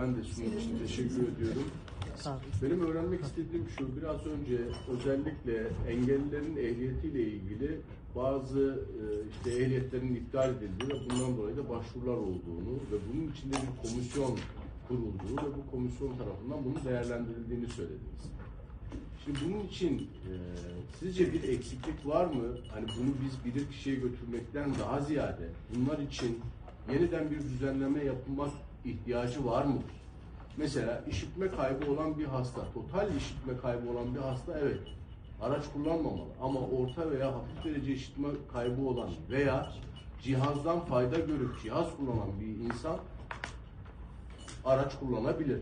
Ben de sunum için teşekkür ediyorum. Benim öğrenmek istediğim şu, biraz önce özellikle engellilerin ehliyetiyle ilgili bazı e, işte ehliyetlerin iptal edildiği ve bundan dolayı da başvurular olduğunu ve bunun içinde bir komisyon kurulduğu ve bu komisyon tarafından bunun değerlendirildiğini söylediniz. Şimdi bunun için e, sizce bir eksiklik var mı? Hani bunu biz bilir kişiye götürmekten daha ziyade bunlar için yeniden bir düzenleme yapılmak ihtiyacı var mı? Mesela işitme kaybı olan bir hasta, total işitme kaybı olan bir hasta evet araç kullanmamalı. Ama orta veya hafif derece işitme kaybı olan veya cihazdan fayda görüp cihaz kullanan bir insan araç kullanabilir.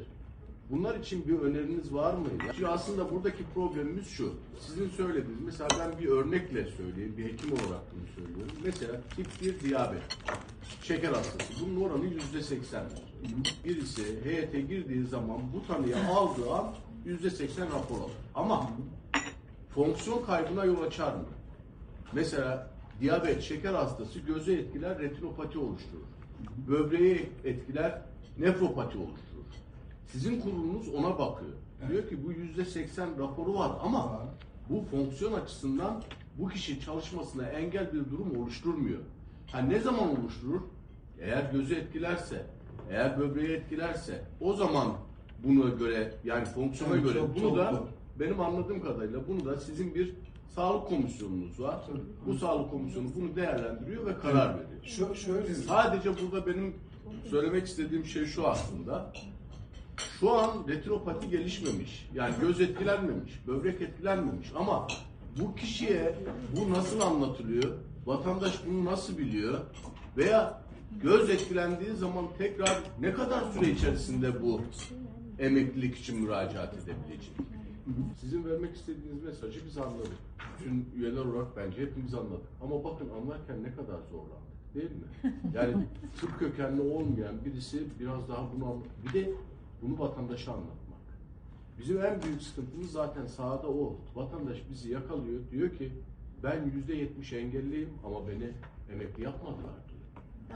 Bunlar için bir öneriniz var mı? Çünkü aslında buradaki problemimiz şu. Sizin söylediğiniz, mesela ben bir örnekle söyleyeyim, bir hekim olarak bunu söylüyorum. Mesela tip 1 diyabet, şeker hastası. Bunun oranı yüzde seksen. Birisi heyete girdiği zaman bu tanıyı aldığı an yüzde seksen rapor alır. Ama fonksiyon kaybına yol açar mı? Mesela diyabet, şeker hastası göze etkiler retinopati oluşturur. Böbreği etkiler nefropati oluşturur. Sizin kurulunuz ona bakıyor. Diyor ki bu yüzde seksen raporu var ama bu fonksiyon açısından bu kişi çalışmasına engel bir durum oluşturmuyor. Ha ne zaman oluşturur? Eğer gözü etkilerse, eğer böbreği etkilerse o zaman buna göre yani fonksiyona Evet, göre çok- bunu çok da doğru. benim anladığım kadarıyla bunu da sizin bir sağlık komisyonunuz var. Bu sağlık komisyonu bunu değerlendiriyor ve karar veriyor. Şu, şöyle Sadece burada benim söylemek istediğim şey şu aslında. Şu an retinopati gelişmemiş. Yani göz etkilenmemiş, böbrek etkilenmemiş ama bu kişiye bu nasıl anlatılıyor? Vatandaş bunu nasıl biliyor? Veya göz etkilendiği zaman tekrar ne kadar süre içerisinde bu emeklilik için müracaat edebilecek? Sizin vermek istediğiniz mesajı biz anladık. Bütün üyeler olarak bence hepimiz anladık. Ama bakın anlarken ne kadar zorlandık değil mi? Yani tıp kökenli olmayan birisi biraz daha bunu anlat. Bir de bunu vatandaşa anlatmak. Bizim en büyük sıkıntımız zaten sahada o. Vatandaş bizi yakalıyor. Diyor ki ben yüzde yetmiş engelliyim ama beni emekli yapmadılar diyor.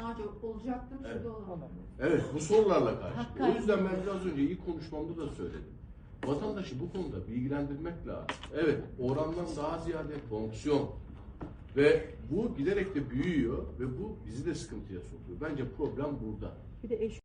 Daha çok olacaktım Evet. şurada olamam. Evet bu sorularla karşı. O yüzden ben biraz önce ilk konuşmamda da söyledim. Vatandaşı bu konuda bilgilendirmek lazım. Evet orandan daha ziyade fonksiyon. Ve bu giderek de büyüyor ve bu bizi de sıkıntıya sokuyor. Bence problem burada. Bir de eş